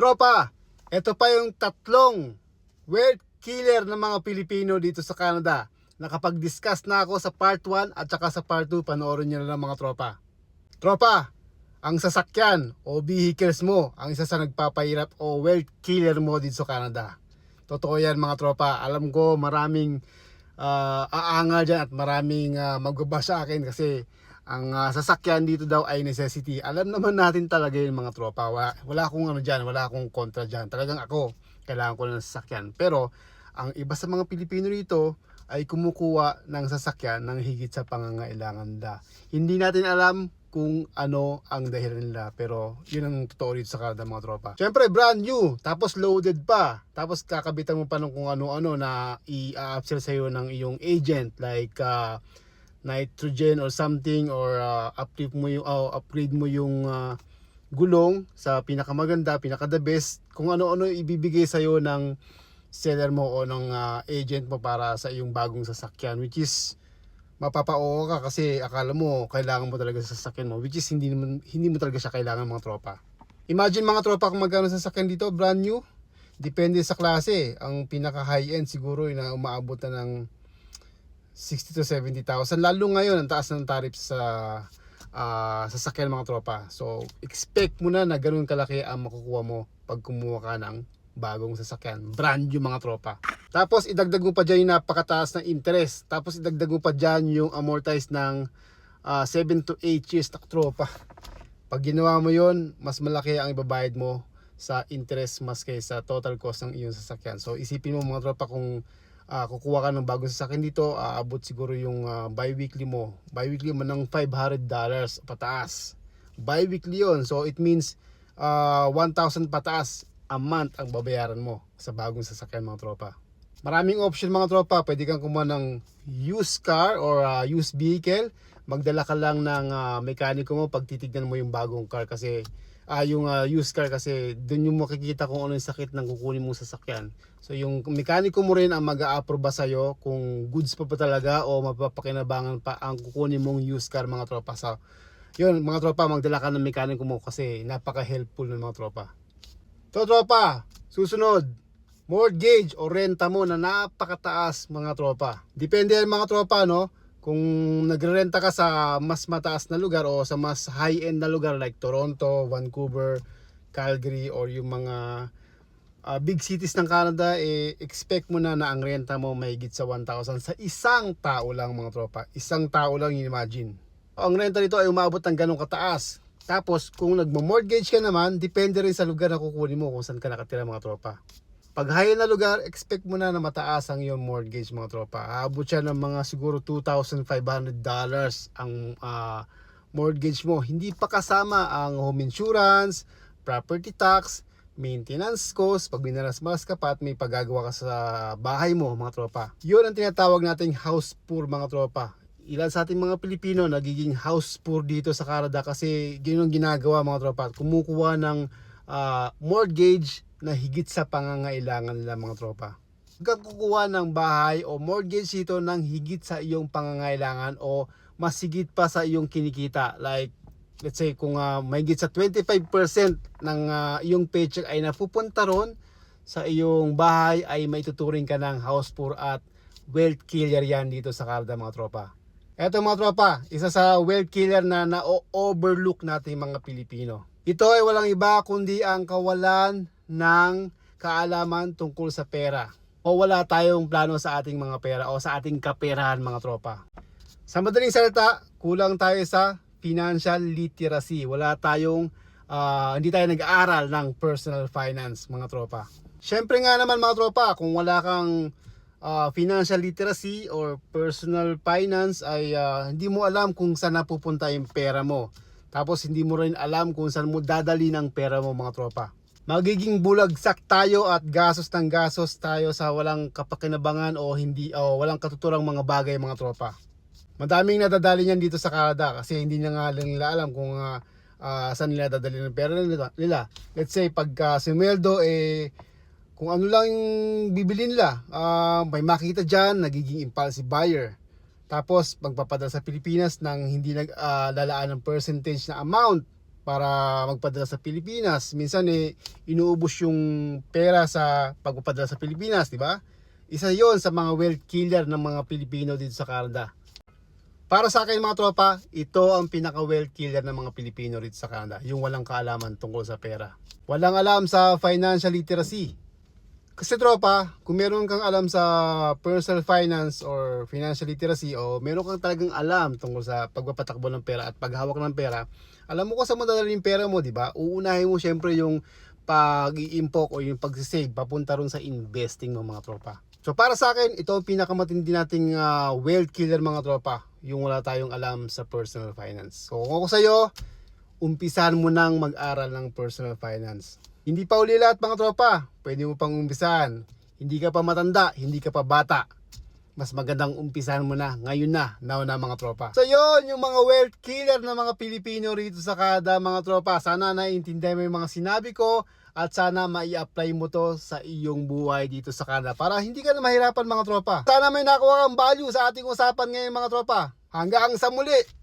Tropa, ito pa yung tatlong wealth killer ng mga Pilipino dito sa Canada. Nakapag-discuss na ako sa part 1 at saka sa part 2. Panoorin nyo na lang mga tropa. Tropa, ang sasakyan o vehicles mo ang isa sa nagpapahirap o wealth killer mo dito sa Canada. Totoo yan mga tropa. Alam ko maraming ah, aangal dyan at maraming uh, magbaba sa akin kasi ang ah, sasakyan dito daw ay necessity. Alam naman natin talaga yung mga tropa. Wala, wala akong ano dyan, wala akong kontra dyan. Talagang ako, kailangan ko ng sasakyan. Pero ang iba sa mga Pilipino rito ay kumukuha ng sasakyan ng higit sa pangangailangan nila. Hindi natin alam kung ano ang dahilan nila. Pero yun ang totoo rito sa Canada mga tropa. Siyempre brand new, tapos loaded pa. Tapos kakabitan mo pa ng kung ano-ano na i-upsell sa'yo ng iyong agent. Like ah, nitrogen or something or uh, uplift mo yung oh, upgrade mo yung ah, gulong sa pinakamaganda, pinaka the best, kung ano-ano ibibigay sa ng seller mo o ng ah, agent mo para sa iyong bagong sasakyan which is mapapao ka kasi akala mo kailangan mo talaga sa sasakyan mo which is hindi naman hindi mo talaga siya kailangan mga tropa. Imagine mga tropa kung magkano sasakyan dito brand new depende sa klase. Ang pinaka high end siguro na umaabot na ng 60 to 70,000 lalo ngayon ang taas ng tariff sa ah, sasakyan mga tropa. So expect mo na na ganun kalaki ang makukuha mo pag kumuha ka ng bagong sasakyan. Brand new mga tropa. Tapos idagdag mo pa dyan yung napakataas ng interest. Tapos idagdag mo pa dyan yung amortize ng 7 to 8 years na tropa. Pag ginawa mo yon mas malaki ang ibabayad mo sa interest mas kaysa total cost ng iyong sasakyan. So isipin mo mga tropa kung ah, kukuha ka ng bagong sasakyan dito, aabot siguro yung ah, bi-weekly mo. Bi-weekly mo ng $500 pataas. Bi-weekly yon So it means ah, 1,000 pataas a month ang babayaran mo sa bagong sasakyan mga tropa. Maraming option mga tropa. Pwede kang kumuha ng used car or ah, used vehicle. Magdala ka lang ng ah, mekaniko mo pag titignan mo yung bagong car kasi ah yung ah, used car kasi doon yung makikita kung ano yung sakit ng kukunin mong sasakyan. So yung mekaniko mo rin ang mag-a-approve sa'yo kung goods pa ba talaga o mapapakinabangan pa ang kukunin mong used car mga tropa. So yun mga tropa magdala ka ng mekaniko mo kasi napaka-helpful ng mga tropa. To tropa, susunod, mortgage o renta mo na napakataas mga tropa. Depende yan mga tropa no, kung nagrerenta ka sa mas mataas na lugar o sa mas high-end na lugar like Toronto, Vancouver, Calgary or yung mga ah, big cities ng Canada, eh, expect mo na na ang renta mo may higit sa 1,000 sa isang tao lang mga tropa. Isang tao lang yun imagine. Ang renta nito ay umabot ng ganong kataas. Tapos kung nagmo-mortgage ka naman, depende rin sa lugar na kukunin mo kung saan ka nakatira mga tropa. Pag high na lugar, expect mo na na mataas ang iyong mortgage mga tropa. Aabot siya ng mga siguro $2,500 ang ah, mortgage mo. Hindi pa kasama ang home insurance, property tax, maintenance cost, pag binaras-maras ka pa at may paggagawa ka sa bahay mo mga tropa. Yun ang tinatawag nating house poor mga tropa ilan sa ating mga Pilipino nagiging house poor dito sa Canada kasi ang ginagawa mga tropa. Kumukuha ng ah, mortgage na higit sa pangangailangan nila mga tropa. Huwag ng bahay o mortgage dito ng higit sa iyong pangangailangan o mas higit pa sa iyong kinikita. Like, let's say kung ah, may higit sa 25% ng ah, iyong paycheck ay napupunta ron sa iyong bahay ay maituturing ka ng house poor at wealth killer yan dito sa Canada mga tropa. Eto mga tropa, isa sa wealth killer na na-overlook natin mga Pilipino. Ito ay walang iba kundi ang kawalan ng kaalaman tungkol sa pera. O wala tayong plano sa ating mga pera o sa ating kaperahan mga tropa. Sa madaling salita, kulang tayo sa financial literacy. Wala tayong, ah, hindi tayo nag-aaral ng personal finance mga tropa. Siyempre nga naman mga tropa, kung wala kang ah, financial literacy or personal finance ay ah, hindi mo alam kung saan napupunta yung pera mo. Tapos hindi mo rin alam kung saan mo dadali ng pera mo mga tropa. Magiging bulagsak tayo at gasos ng gasos tayo sa walang kapakinabangan o hindi o walang katuturang mga bagay mga tropa. Madaming nadadali niyan dito sa Canada kasi hindi na nga nila alam kung ah, ah, saan nila dadali ng pera nila. Let's say pagka si Meldo eh kung ano lang yung bibili nila, ah, may makita dyan, nagiging impulsive buyer. Tapos, magpapadala sa Pilipinas ng hindi nag ah, lalaan ng percentage na amount para magpadala sa Pilipinas. Minsan eh inuubos yung pera sa pagpapadala sa Pilipinas, di ba? Isa 'yon sa mga wealth killer ng mga Pilipino dito sa Canada. Para sa akin mga tropa, ito ang pinaka wealth killer ng mga Pilipino dito sa Canada, yung walang kaalaman tungkol sa pera. Walang alam sa financial literacy. Kasi tropa, kung meron kang alam sa personal finance or financial literacy o meron kang talagang alam tungkol sa pagpapatakbo ng pera at paghawak ng pera, alam mo kung saan mo dadalhin pera mo, di ba? Uunahin mo syempre yung pag-iimpok o yung pag-save papunta ron sa investing ng mga tropa. So para sa akin, ito ang pinakamatindi nating ah, wealth killer mga tropa, yung wala tayong alam sa personal finance. So kung ako sa'yo, umpisahan mo nang mag-aral ng personal finance. Hindi pa uli lahat mga tropa, pwede mo pang umpisahan. Hindi ka pa matanda, hindi ka pa bata. Mas magandang umpisahan mo na, ngayon na, now na mga tropa. So yun, yung mga wealth killer ng mga Pilipino rito sa Canada mga tropa. Sana naiintindihan mo yung mga sinabi ko at sana mai-apply mo to sa iyong buhay dito sa Canada para hindi ka na mahirapan mga tropa. Sana may nakuha kang value sa ating usapan ngayon mga tropa. Hanggang sa muli!